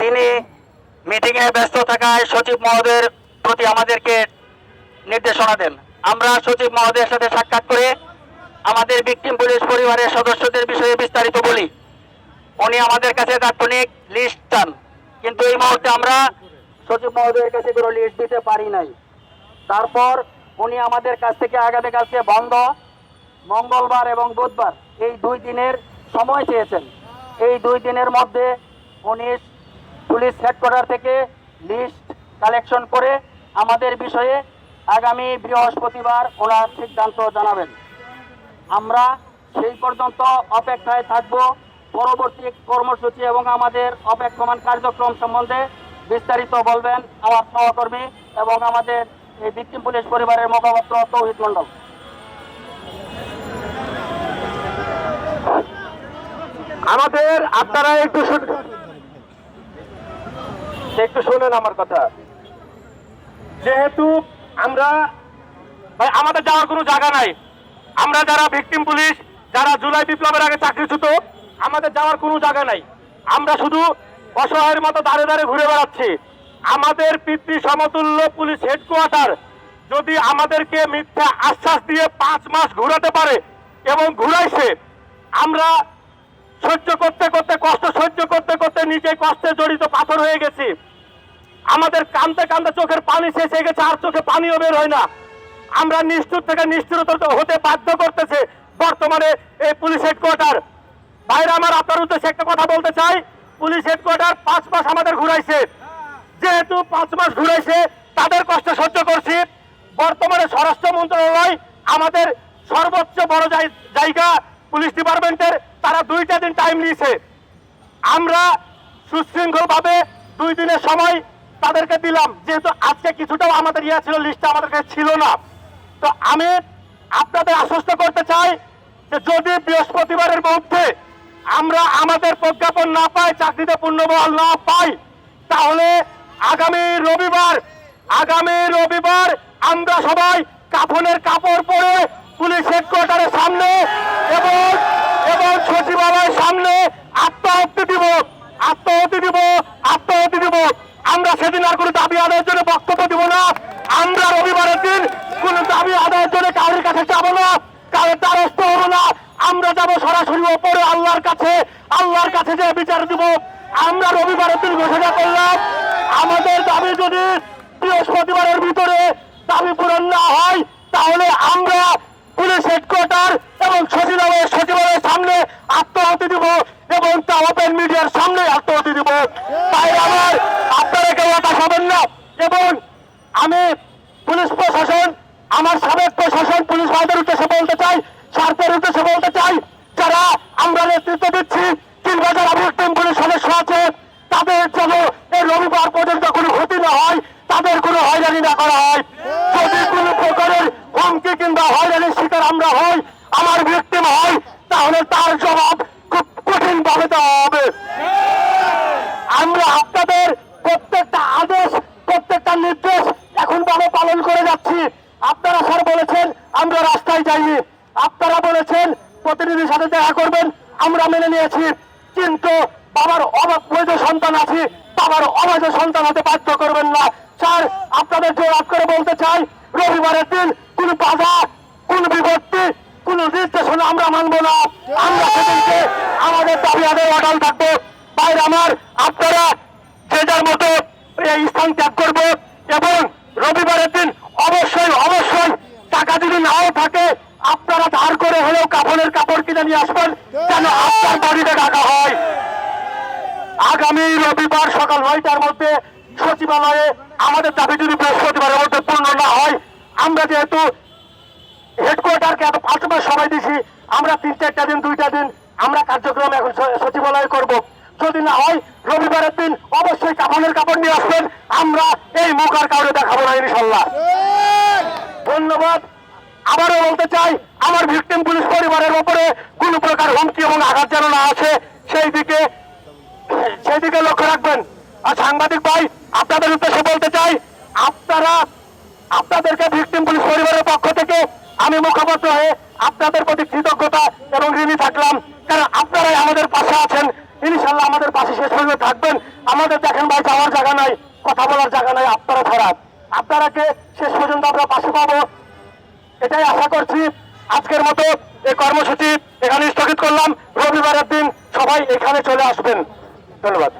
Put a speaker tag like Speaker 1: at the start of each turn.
Speaker 1: তিনি মিটিংয়ে ব্যস্ত থাকায় সচিব মহোদয়ের প্রতি আমাদেরকে নির্দেশনা দেন। আমরা সচিব মহোদয়ের সাথে সাক্ষাৎ করে আমাদের ভিকটিম পুলিশ পরিবারের সদস্যদের বিষয়ে বিস্তারিত বলি। উনি আমাদের কাছে তাৎক্ষণিক লিস্ট চান, কিন্তু এই মুহূর্তে আমরা সচিব মহোদয়ের কাছে কোনো লিস্ট দিতে পারি নাই। তারপর উনি আমাদের কাছ থেকে আগামীকালকে বন্ধ, মঙ্গলবার এবং বুধবার এই দুই দিনের সময় চেয়েছেন। এই দুই দিনের মধ্যে উনি পুলিশ হেডকোয়ার্টার থেকে লিস্ট কালেকশন করে আমাদের বিষয়ে আগামী বৃহস্পতিবার ওনার সিদ্ধান্ত জানাবেন। আমরা সেই পর্যন্ত অপেক্ষায় থাকব। পরবর্তী কর্মসূচি এবং আমাদের অপেক্ষমান কার্যক্রম সম্বন্ধে বিস্তারিত বলবেন আমার সহকর্মী এবং আমাদের এই ভিক্টিম পুলিশ পরিবারের মুখপাত্র তৌহিদ মন্ডল
Speaker 2: আমাদের আপনারা একটু একটু শুনেন আমার কথা। যেহেতু আমরা, ভাই, আমাদের যাওয়ার কোনো জায়গা নাই। আমরা যারা ভিকটিম পুলিশ যারা জুলাই বিপ্লবের আগে চাকরিচ্যুত আমাদের যাওয়ার কোনো জায়গা নাই। আমরা শুধু অসহায়ের মতো দাঁড়ে দাঁড়ে ঘুরে বেড়াচ্ছি। আমাদের পিতৃ সমতুল্য পুলিশ হেডকোয়ার্টার যদি আমাদেরকে মিথ্যা আশ্বাস দিয়ে পাঁচ মাস ঘুরাতে পারে এবং ঘুরাইছে, আমরা সহ্য করতে করতে, কষ্ট সহ্য করতে করতে নিজে কষ্টে জড়িত পাথর হয়ে গেছি। আমাদের কান্দতে কান্দতে চোখের পানি শেষ হয়ে গেছে, আর চোখে পানিও বের হয় না। আমরা নিষ্ঠুর থেকে নিষ্ঠুরতা হতে বাধ্য করতেছে। বর্তমানে এই পুলিশ হেডকোয়ার্টার বাইরে আমার আপনার উদ্দেশ্যে একটা কথা বলতে চাই। পুলিশ হেডকোয়ার্টার পাঁচ মাস আমাদের ঘুরাইছে। যেহেতু পাঁচ মাস ঘুরাইছে, তাদের কষ্ট সহ্য করছি। বর্তমানে স্বরাষ্ট্র মন্ত্রণালয় আমাদের সর্বোচ্চ বড় জায়- জায়গা পুলিশ ডিপার্টমেন্টের। তারা দুইটা দিন টাইম নিয়েছে। আমরা সুশৃঙ্খল ভাবে দুই দিনের সময় তাদেরকে দিলাম। যেহেতু আজকে কিছুটাও আমাদের ইয়া ছিল লিস্টটা আমাদের কাছে ছিল না। তো আমি আপনাদের আশ্বস্ত করতে চাই যে যদি বৃহস্পতিবারের মধ্যে আমরা আমাদের প্রজ্ঞাপন না পাই, চাকরিতে পূর্ণবহাল না পাই, তাহলে আগামী রবিবার আগামী রবিবার আমরা সবাই কাফনের কাপড় পরে পুলিশ হেডকোয়ার্টারের সামনে এবং এবং সচিবালয়ের সামনে আত্মাহতি দিব। সেদিন আর কোনো দাবি আদায়ের জন্য বক্তব্য দিব না। আমরা রবিবারের দিন কোন দাবি আদায়ের জন্য কারোর কাছে যাব না, কারোর দ্বারস্থ হব না। আমরা যাব সরাসরি ওপরে আল্লাহর কাছে আল্লাহর কাছে যে বিচার দিব। আমরা রবিবারের দিন ঘোষণা করলাম, আমাদের দাবি যদি বৃহস্পতিবারের ভিতরে দাবি পূরণ না হয়, তাহলে আমরা পুলিশ হেডকোয়ার্টার এবং সচিবালয়ের সচিবালয়ের সামনে আত্মহতি দিব এবং তা ওপেন মিডিয়ার সামনে আত্মহতি দিব। তাই আমার আপনারা না। এবং আমি পুলিশ প্রশাসন, আমার সাবেক প্রশাসন পুলিশ ভাইদের উদ্দেশ্যে বলতে চাই স্বার্থের উদ্দেশ্যে বলতে চাই, যারা আমরা নেতৃত্ব দিচ্ছি কিংবা যারা ভিক্টিম পুলিশ সদস্য আছে, তাদের যেন এই রবিবার পর্যন্ত কোনো ক্ষতি না হয়, তাদের কোনো হয়রানি না করা হয়। যদি কোনো প্রকারের হুমকি কিংবা হয়রানির শিকার আমরা হই, আমার ভিক্টিম হয় তাহলে তার জবাব খুব কঠিন ভাবে দেওয়া হবে। আমরা আপনাদের ভাবে পালন করে যাচ্ছি। আপনারা স্যার বলেছেন, আমরা রাস্তায় যাইনি আপনারা বলেছেন, প্রতিনিধির সাথে দেখা করবেন, আমরা মেনে নিয়েছি। কিন্তু বাবার অবাধ বৈধ সন্তান আছে, বাবার অবৈধ সন্তান হতে বাধ্য করবেন না। স্যার, আপনাদের জোরাত করে বলতে চাই, রবিবারের দিন কোন বাধা কোন বিভক্তি, কোন নির্দেশনা আমরা মানবো না। আমরা সেদিনকে আমাদের দাবি আদায় অটল থাকব। বাইরে আমার, আপনারা যে যার মতো এই স্থান ত্যাগ করব এবং রবিবারের দিন অবশ্যই অবশ্যই টাকা যদি নাও থাকে, আপনারা ধার করে হলেও কাপড়ের কাপড় কিনে নিয়ে আসবেন, যেন আপনার বাড়িতে টাকা হয়। আগামী রবিবার সকাল নয়টার মধ্যে সচিবালয়ে, আমাদের দাবি যদি বৃহস্পতিবারের মধ্যে পূর্ণ না হয়, আমরা যেহেতু হেডকোয়ার্টারকে এত পাঁচ মাস সময় দিছি আমরা তিন চারটা দিন, দুইটা দিন আমরা কার্যক্রম এখন সচিবালয়ে করব। যদি না হয়, রবিবারের দিন অবশ্যই কাপড়ের কাপড় নিয়ে আসবেন। আমরা এই মুখ আর কাউরে দেখাবো না ইনশাল্লাহ ধন্যবাদ। আবারও বলতে চাই, আমার ভিকটিম পুলিশ পরিবারের ওপরে কোন প্রকার হুমকি এবং আঘাত যেন না আছে সেই দিকে সেই দিকে লক্ষ্য রাখবেন। আর সাংবাদিক ভাই, আপনাদের উদ্দেশ্যে বলতে চাই, আপনারা, আপনাদেরকে ভিকটিম পুলিশ পরিবারের পক্ষ থেকে আমি মুখপাত্র হয়ে আপনাদের প্রতি কৃতজ্ঞতা এবং ঋণী থাকলাম। কারণ আপনারাই আমাদের পাশে আছেন ইনশাল্লাহ আমাদের পাশে শেষ পর্যন্ত থাকবেন। আমাদের দেখেন ভাই, যাওয়ার জায়গা নাই, কথা বলার জায়গা নাই, আপনারা খারাপ আপনারাকে শেষ পর্যন্ত আমরা পাশে পাবো। এটাই আশা করছি। আজকের মতো এই কর্মসূচি এখানে স্থগিত করলাম। রবিবারের দিন সবাই এখানে চলে আসবেন। ধন্যবাদ।